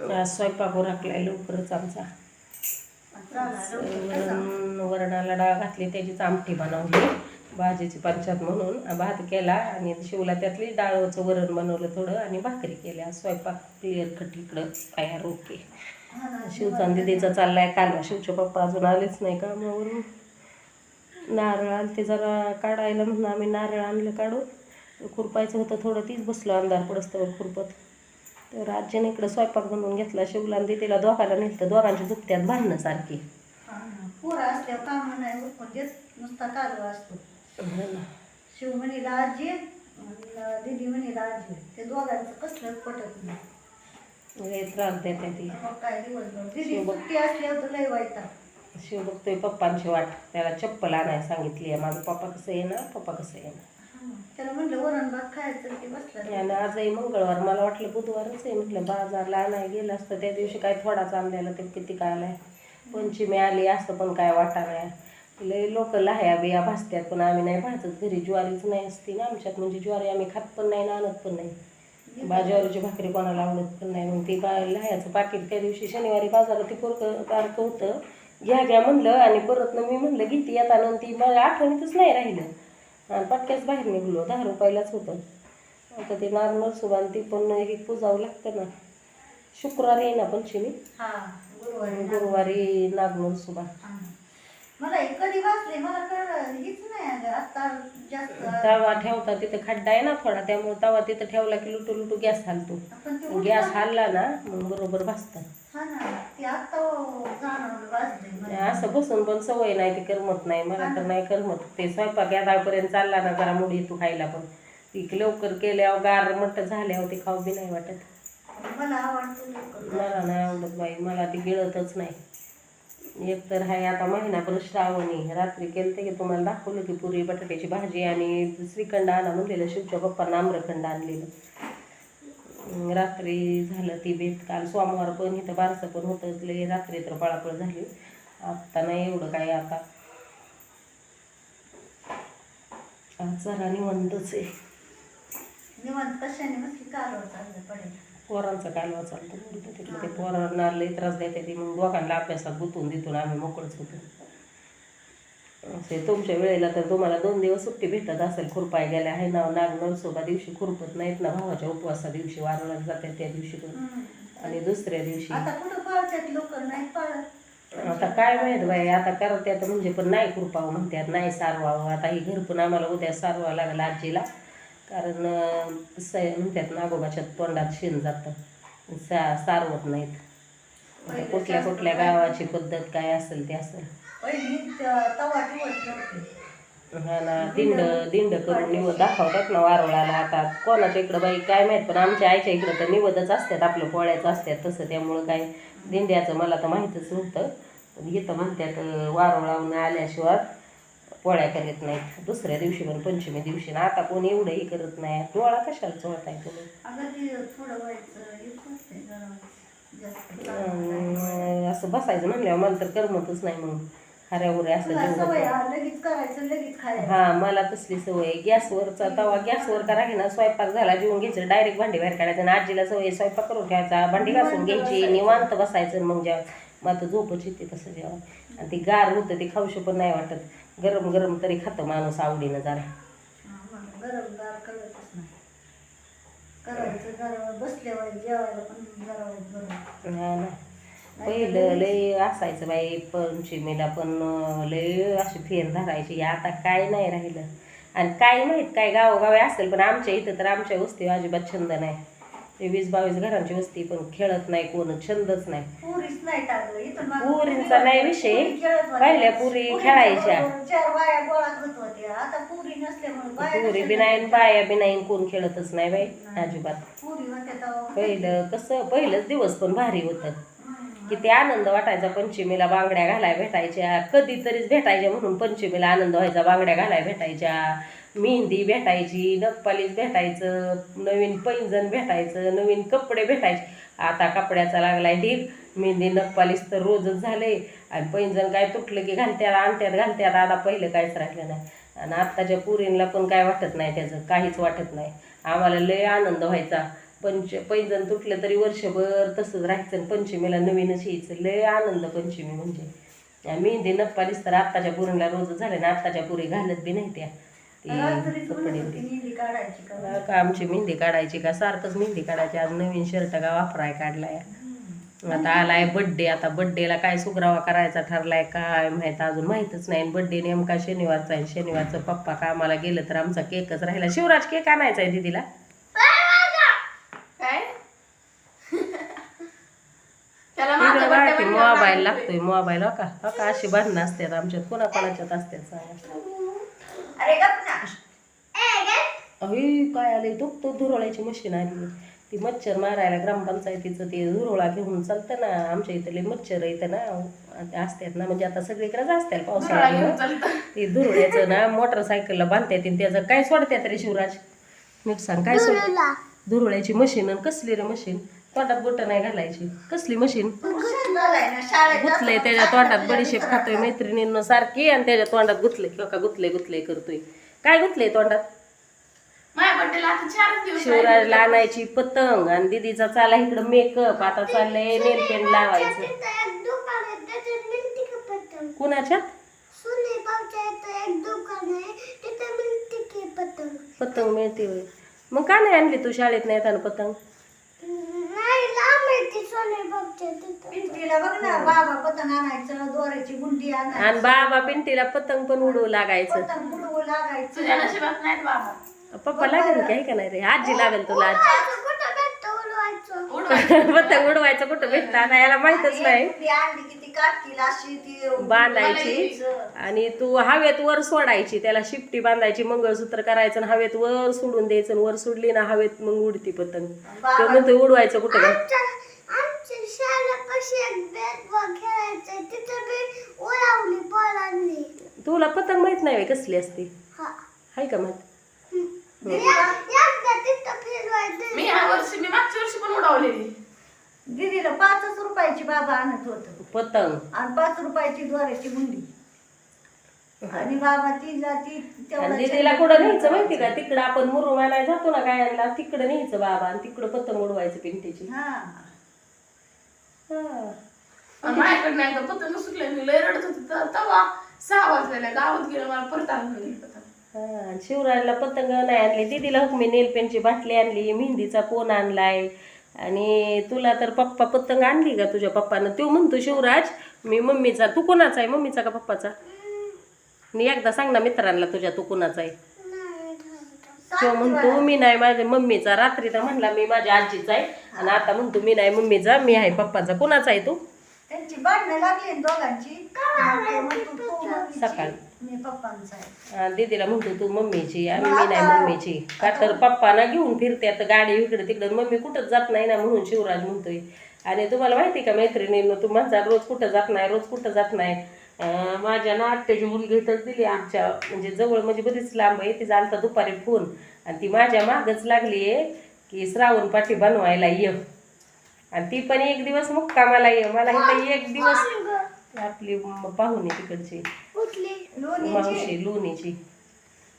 आज स्वयंपाक राखलाय लवकरच आमचा. वरण वरणाला डाळ घातली त्याचीच आमटी बनवली भाजीची पंचात म्हणून. भात केला आणि शिवला त्यातली डाळचं वरण बनवलं थोडं आणि भाकरी केल्या. स्वयंपाक क्लिअर कट इकडं तयार ओके. शिवचा आणि दिदीचा चाललाय कालवा. शिवचे पप्पा अजून आलेच नाही का कामावरून. नारळ आणते जरा काढायला म्हणून आम्ही नारळ आणलं काढून. खुरपायचं होतं थोडं तीच बसलो अंधार पडस्तवर खुरपत. तर आजीने इकडं स्वयंपाक बनवून घेतला शिवला आणि दिदीला दोघाला नेलं दोघांची दुखत्यात भांडणं सारखी पोरं असल्यावर काम नाही देत नुसता असतो. शिव म्हणीला आजी दीदी म्हणीला आजी. ते दोघांचं कसलं पटत नाही. लय त्रास देते ती. काय दिवसभर. दीदी सुट्टी असल्यावर तर लय वाईटा शिव बघतोय पप्पांची वाट. त्याला चप्पल आणायला सांगितली आहे. माझं पप्पा कसं येणार? पप्पा कसं येणार? त्याला म्हणलं वरण भात खायचं ते बसला. आणि आजही मंगळवार मला वाटलं बुधवारच आहे. म्हटलं बाजारला आणाय गेलं असतं त्या दिवशी काय थोडाच आणलेला ते किती काय आलाय? पंचमी आली असं पण काय वाटा नाही लय लोक लाह्या बिया भासत्यात पण आम्ही नाही भाजत. घरी ज्वारीच नाही असती ना आमच्यात. म्हणजे ज्वारी आम्ही खात पण नाही ना आणत पण नाही. बा ज्वारीची भाकरी कोणाला आवडत पण नाही. मग ती बा लाह्याचं पाकिट त्या दिवशी शनिवारी बाजारात ती पोरकं पारकं होतं. घ्या घ्या म्हणलं आणि परत मी म्हणलं घेते येताना ती मला आठवणीतच नाही राहिलं. आणि पटक्याच बाहेर निघलो दहा रुपयालाच होतं. आता ते नारळ सुबान ती पण हे पुजावं लागतं ना. शुक्रवारी आहे ना पंचमी. हा गुरुवारी नागनूर सुबा. मला कधी वाचले मला कळलं हीच नाही अगं. आता जास्त तवा ठेवता तिथं खड्डा आहे ना थोडा त्यामुळे तवा तिथं ठेवला की लुटू लुटू गॅस हालतो. गॅस हालला ना मग बरोबर भासतं. ना. ते आता जाणवलं वाचले मला असं बसून पण सवय नाही ती करमत नाही. मला तर नाही करमत. ते स्वयंपाक यादापर्यंत चालला ना जरा मुडी तू खायला पण. ती लवकर केल्यावर गार मट झाल्यावर ते खाऊ बी नाही वाटत. मला आवडतं लवकर. मला नाही आवडत बाई मला ती गिळतच नाही. एक तर आहे आता महिनाभर श्रावणी रात्री केलं की तुम्हाला दाखवलं की पुरी बटाट्याची भाजी आणि श्रीखंड आणा म्हणलेलं शिवच्या पप्पांना आम्रखंड आणलेलं. रात्री झालं ती बेत. काल सोमवार पण इथं बारसं पण होतं. लय रात्री तर पळापळ झाली. आत्ता नाही एवढं काय आता. आज जरा निवंतच आहे. निवांत कशाने? मस्त कालवा चाललं पडेल. पोरांचा कालवा चालतो तिकडे ते पोरांना लई त्रास देते ती. मग दोघांना अभ्यासात गुंतून देतो आम्ही मोकळच होतो. असे तुमच्या वेळेला तर तुम्हाला दोन दिवस सुट्टी भेटत असेल. खुरपाय गेल्या आहे ना नाग नरसोबा दिवशी खुरपत नाहीत ना भावाच्या उपवासा दिवशी वारवण्यात जातात त्या दिवशी पण. आणि दुसऱ्या दिवशी आता काय माहीत बाई आता करत्यात म्हणजे पण नाही खुरपावं म्हणतात नाही सारवावं. आता ही घर पण आम्हाला उद्या सारवावं लागेल आजीला. कारण म्हणतात नागोबाच्या तोंडात शेण जातं. सा सारवत नाहीत. कुठल्या कुठल्या गावाची पद्धत काय असेल ते असेल. पहिली त- तवा ठेवत नव्हते हा ना दिंड दिंड करून निवड दाखवतात ना वारवळाला आता. कोणाच्या इकडं बाई काय माहीत पण आमच्या आईच्या इकडं तर निवदच असतात आपलं पोळ्याचं असतात तसं. त्यामुळं काय दिंड्याचं मला तर माहीतच नव्हतं. पण इथं म्हणतात अं, वारवळावून आल्याशिवाय पोळ्या करीत नाहीत. दुसऱ्या दिवशी पण पंचमी दिवशी ना आता कोणी एवढंही करत नाही. डोळा कशाला चोळताय तुम्ही? असं बसायचं म्हणल्यावर मला तर करमतच नाही मग उऱ्या असं जेवण हा, लगेच करायचं लगेच खायचं. हा मला तसली सवय आहे. गॅसवरचा तवा गॅसवर का राही ना स्वयंपाक झाला जेवून घ्यायचं डायरेक्ट भांडी बाहेर काढायचं आणि आजीला सवय आहे, स्वयंपाक करून ठेवायचा. भांडी घासून घ्यायची निवांत बसायचं आणि मग जेव्हा मग आता झोपच येते तसं जेव्हा आणि ती गार होतं ते खाऊशी पण नाही वाटत. गरम गरम तरी खातं माणूस आवडीनं जरा. हा, मला गरम गार कळतच नाही. करायचं बसल्यावर जेवायला पण जरा बरं हा ना. पहिलं लय असायचं बाई पंचमीला पण लय अशी फेर धरायची आता काय नाही राहिलं आणि काय माहीत काय गावोगावी असेल पण आमच्या इथं तर आमच्या वस्ती अजिबात छंद नाही ते वीस बावीस घरांची वस्ती पण खेळत नाही कोण छंदच नाही पुरीच नाही विषय. पहिल्या पुरी खेळायच्या. पुरी नसल्यामुळे बाया पुरी कशा बी नाही खेळतात? बाया बी नाही कोण खेळतच नाही बाई अजिबात. पहिलं कसं पहिलंच दिवस पण भारी होतं. किती आनंद वाटायचा पंचमीला बांगड्या घालाय भेटायच्या कधीतरीच भेटायच्या म्हणून पंचमीला आनंद व्हायचा बांगड्या घालाय भेटायच्या मेहंदी भेटायची नखपालीच भेटायचं नवीन पैंजण भेटायचं नवीन कपडे भेटायचे. आता कपड्याचा लागलाय ढीग मेहंदी नखपालीस तर रोजच झाले आणि पैंजण काय तुटलं की घालत्यात आणत्यात घालत्यात आता पहिलं काहीच राहिलं नाही. आणि आत्ताच्या पुरींला पण काय वाटत नाही त्याचं काहीच वाटत नाही. आम्हाला लय आनंद व्हायचा. पंच पैंजण तुटलं तरी वर्षभर तसंच राहायचं पंचमीला नवीनच यायचं. लय आनंद पंचमी म्हणजे. मेहंदी नप्पालीस तर आत्ताच्या पुरीला रोज झाले ना आत्ताच्या पुरी घालत बी नाही त्या. का? आमची मेहंदी काढायची का? सारखंच मेहंदी काढायची. आज नवीन शर्ट का वापराय काढलाय. आता आलाय बड्डे आता बड्डेला काय सुगरावा करायचा ठरलाय काय माहीत? अजून माहीतच नाही. बड्डे नेमका शनिवारचा आहे. शनिवारचं पप्पा कामाला गेलं तर आमचा केकच राहिला. शिवराज केक आणायचा आहे दिदीला काय त्याला माझा इकडे birthday बाकी म्हणल्यावर मोबाईल लागतोय. मोबाईल हो का? हो का? अशी भांडणं असतात आमच्यात कोणा कोणाच्यात असतात सांगा अही काय आले? तो तो धुरोळ्याची मशीन आली. ती मच्छर मारायला ग्रामपंचायतीचं ते धुरोळा घेऊन चालतं ना. आमच्या इथले मच्छर येतं ना. ते असतात ना म्हणजे आता सगळीकडेच असतात पावसाळ्यात चालतं. ते धुरोळ्याचं ना मोटरसायकलला बांधतात आणि त्याचं काय सोडतात रे शिवराज? नीट सांग काय सोड धुरोळ्याची मशीन आणि कसली रे मशीन तोंडात बोट नाही घालायची. कसली मशीन गुतलंय त्याच्या तोंडात बडीशेप खातोय मैत्रिणींना सारखी आणि त्याच्या तोंडात गुतलंय. किंवा का गुतले गुतले करतोय. काय गुतलंय तोंडात? शिवराजला आणायची पतंग आणि दिदीचा चाला इकडं मेकअप आता चाललंय नेल पेंट लावायचं. कुणाच्यात? पतंग? मिळते मग का नाही आणली तू शाळेत नाही येताना पतंग? पिंटीला बघ ना बाबा पतंग आणायचं दोऱ्याची गुंडी आणायची. आणि बाबा पिंटीला पतंग पण उडवू लागायचं. पतंग बुडवू लागायचं. तुझ्या नशिबात नाहीत बाबा. पप्पा लागेल की आहे का नाही रे. आजी लागेल तुला. आजी पतंग उडवायचं कुठं भेटतं? आता याला माहितच नाही. बांधायची. आणि तू हवेत वर सोडायची त्याला शिपटी बांधायची मंगळसूत्र करायचं आणि हवेत वर सोडून द्यायचं वर सोडली ना हवेत मग उडती पतंग. तो म्हणतो उडवायचं कुठं तुला पतंग माहीत नाही कसली असते? हाय का माहीत? मी ह्या वर्षी मी मागच्या वर्षी पण उडवलेली. दीदीला पाचच रुपयाची बाबा आणत होत. पतंग. आणि पाच रुपयाची दोऱ्याची गुंडी आणि बाबा ती जाती आणि दीदीला कुठं न्यायचं माहिती का? तिकडं आपण मुरुम आणायला जातो ना गायांना तिकडं न्यायचं बाबा आणि तिकडं पतंग उडवायचं पिंटीची. हा. हा. आणि माझ्याकडनं एकदा पतंग सुटले मी लय रडत होते. तर तेव्हा सहा वाजलेल्या गावात गेलं मला परत आणून दिली पतंग. हा, आणि शिवराजला पतंग नाही आणली. दीदीला हुकमी नेल पेंटची बाटली आणली मेहंदीचा कोण आणलाय? आणि तुला तर पप्पा पतंग आणली का तुझ्या पप्पानं? तो म्हणतो शिवराज मी मम्मीचा तू कोणाचा आहे? मम्मीचा का पप्पाचा? मी एकदा सांग ना मित्रांना तुझ्या तू कोणाचा आहे? तो म्हणतो मी नाही माझ्या मम्मीचा. रात्री तर म्हणला मी माझ्या आजीचा आहे. आणि आता म्हणतो मी नाही मम्मीचा मी आहे पप्पाचा. कोणाचा आहे तू? त्यांची भांडणं लागली दोघांची. सकाळी. मी पप्पांचा आहे. दीदीला म्हणतो तू मम्मीची आणि मी नाही मम्मीची. का तर पप्पाना घेऊन फिरते आता गाडी इकडे तिकडे. मम्मी कुठंच जात नाही ना म्हणून शिवराज म्हणतोय. आणि तुम्हाला माहिती का मैत्रिणीनं तू म्हणता रोज कुठं जात नाही रोज कुठं जात नाही. अं, माझ्या ना आत्याची मुलगी इथंच दिली आमच्या म्हणजे जवळ म्हणजे बरीच लांब आहे. तिचा आलता दुपारी फोन. आणि ती माझ्या मागच लागली आहे की श्रावण पाठी बनवायला ये. आणि ती पण एक दिवस मुक्कामाला ये. मला इथं एक दिवस आपली पाहुणे तिकडची. लोणी मावशी लोणीची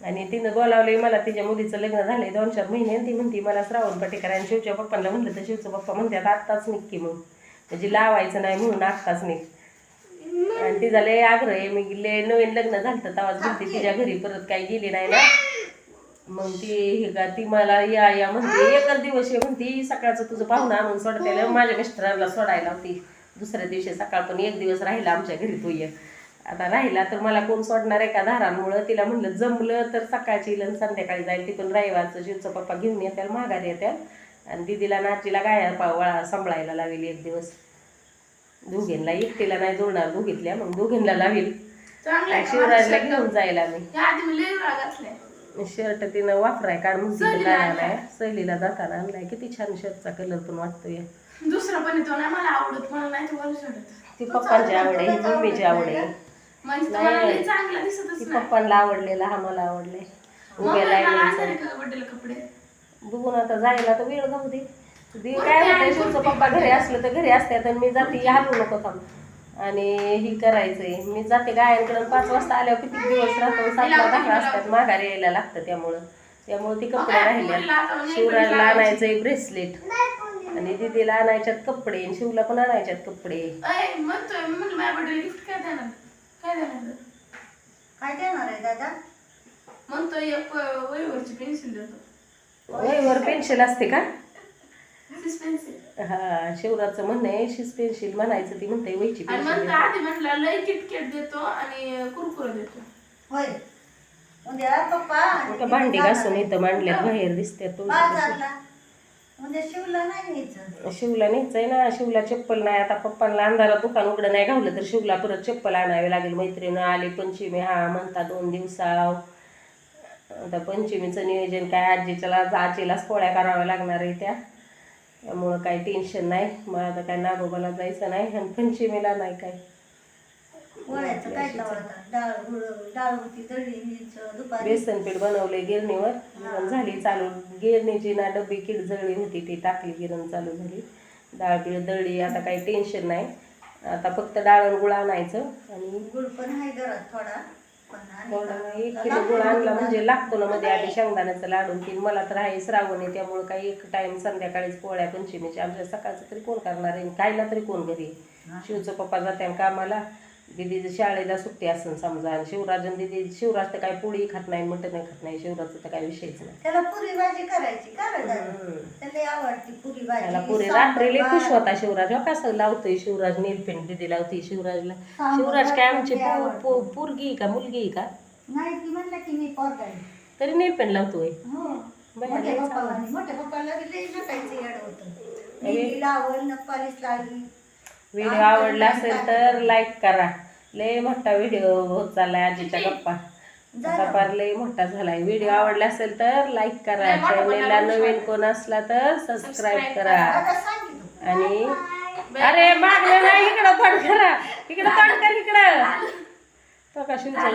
आणि तिनं बोलावले मला तिच्या मुलीचं लग्न झालंय दोन चार महिने. आणि ती म्हणते मला श्रावण पटेकर आणि शिवच्या पप्पांना म्हणलं तर शिवचं पप्पा म्हणतात आत्ताच निघ मग म्हणजे लावायचं नाही म्हणून आत्ताच निघ. आणि तिचा लय आग्रह आहे. मी लय नवीन लग्न झालं तर तेव्हाच म्हणते तिच्या घरी परत काही गेली नाही ना. मग ती हे का ती मला या या म्हणते एकच दिवस आहे म्हणते सकाळचं तुझं पाहुणं आणून सोडतायला माझ्या मिस्टरांना सोडायला होती. दुसऱ्या दिवशी सकाळ पण एक दिवस राहिला आमच्या घरी तो या. आता राहिला तर मला कोण सोडणार आहे का धारांमुळं? तिला म्हणलं जमलं तर सकाळची आणि संध्याकाळी जाईल ती पण रविवारचं शिवचं पप्पा घेऊन येत्याल माघारी येत्याल. आणि दिदीला नाचीला गाया पा वळा सांभाळायला लावेल एक दिवस. दोघींना एकटीला नाही जोडणार दोघीतल्या मग दोघींना लावेल? शिवराजला घेऊन जायला मी घातलाय. शर्ट तिनं वापराय काढ म्हणते सहलीला आणलाय. जाताना आणलाय. किती छान शर्टचा कलर पण वाटतोय. दुसरा पण येतो ना मला आवडत मला नाही ते पप्पांची आवड आहे मम्मीची आवड आहे. म्हणजे तो मला लय चांगला दिसतच नाही. पप्पांना आवडलेला हा मला आवडलाय. उभ्या मम्मीला आणले कपडे? बघून आता जायला तर वेळ जाऊ दे. दे काय होतंय शिवचं पप्पा घरी असलं तर घरी असतात आणि मी जाते हालू नको थांब. आणि ही करायचंय. मी जाते गायांकडे पाच वाजता आल्यावर किती दिवस राहतो? सातला दहा असतात माघारी यायला लागतं त्यामुळं. त्यामुळे ती कपडे राहिले. लावायची. आणायचंय ब्रेसलेट आणि दीदीला आणायच्यात कपडे आणि शिवला पण आणायच्यात कपडे. अय म्हणतोय म्हणलं माझ्या बर्थडे गिफ्ट काय देणार? काय देणार काय देणार आहे दादा? म्हणतोय एक वहीवरची पेन्सिल देतो. वहीवर पेन्सिल असते का? पेन्सिल. हा शिवराजचं म्हणणं आहे शिस पेन्सिल म्हणायचं ती म्हणते वहीची आणि पेन्सिल म्हणतो आधी म्हटलं लय किटकेट देतो आणि कुरकुरे देतो. होय. उद्या पप्पा भांडी जाणार घासून. इथं मांडल्यात बाहेर दिसते बाजारला. म्हणजे शिवला नाही न्यायचं. शिवला न्यायचंय ना शिवला चप्पल नाही. आता पप्पांना अंधारात दुकान उघडं नाही घावलं तर शिवला परत चप्पल आणावी लागेल. मैत्रिणी आली पंचमी हा म्हणता दोन दिवसाव आता पंचमीचं नियोजन काय आजीच्याला आजीलाच पोळ्या कराव्या लागणार आहे त्या. त्यामुळं काही टेन्शन नाही. मला आता काय नागोबाला जायचं नाही आणि पंचमीला नाही काय. पोळ्याचं काय लावता डाळ गुळ डाळ होती दळी न्यायचं दुपारी. बेसन पीठ बनवले गिरणीवर. गिरण झाली चालू. गिरणीची ना डब्बी किड जळली होती ती टाकली गिरण चालू झाली. डाळ पीठ दळली आता काही टेन्शन नाही. आता फक्त डाळ आणि गुळ आणायचं. आणि गुळ पण आहे घरात थोडा. पण आणि थोडं एक किलो गुळ आणला म्हणजे लागतो ना मध्ये आधी शेंगदाण्याचं लाडून तीन मला तर आहे श्रावण आहे त्यामुळे काही एक टाइम संध्याकाळीच पोळ्या पंचमीच्या आमच्या सकाळचं तरी कोण करणार आहे? खायला तरी कोण घरी? शिवचं पप्पा जाते कामाला. दिदी शाळेला सुट्टी असेल समजा आणि शिवराज आणि दिदी शिवराज तर काही पोळी खात नाही मटण खात नाही शिवराजचं तर काही विषयच नाही. त्याला पुरी भाजी करायची का रे दादा? हम्म. त्याला आवडती पुरी त्याला भाजी पुरी रात्री लय खुश. होता शिवराज. हो कसं लावतोय शिवराज नीलपेंट दिदी लावते शिवराजला. सांबार शिवराज काय आमची पो- आवडतो. पो- पोरगी आहे का मुलगी आहे का? नाही ती म्हणलं की मी पोरगा आहे. तरी नीलपेंट लावतोय. हो. बाई, मोठ्या पप्पाला मोठ्या पप्पाला लई नटायचं येड होतं. लागली व्हिडिओ आवडला असेल तर लाईक करा. लय मोठा व्हिडिओ होत चाललाय आजीच्या गप्पा. आता फार लय मोठा झालाय. व्हिडिओ आवडला असेल तर लाईक करा. चॅनेलला नवीन कोण असला तर सबस्क्राईब करा. आणि अरे मागलं नाही. इकडं तोंड करा. इकडं तोंड कर इकडं. तो का शिवचा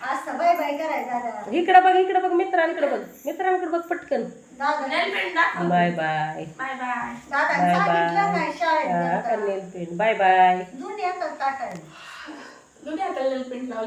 बाय बाय असं बाय बाय करायचं दादा इकडं बघ इकडं बघ मित्रांकडे बघ. मित्रांकडे बघ पटकन. दादा. Bye bye. Bye bye. दादा बाय सांगितलं काय शाळेत बाय. बाय. टाकायला. नेलपेंट लावली.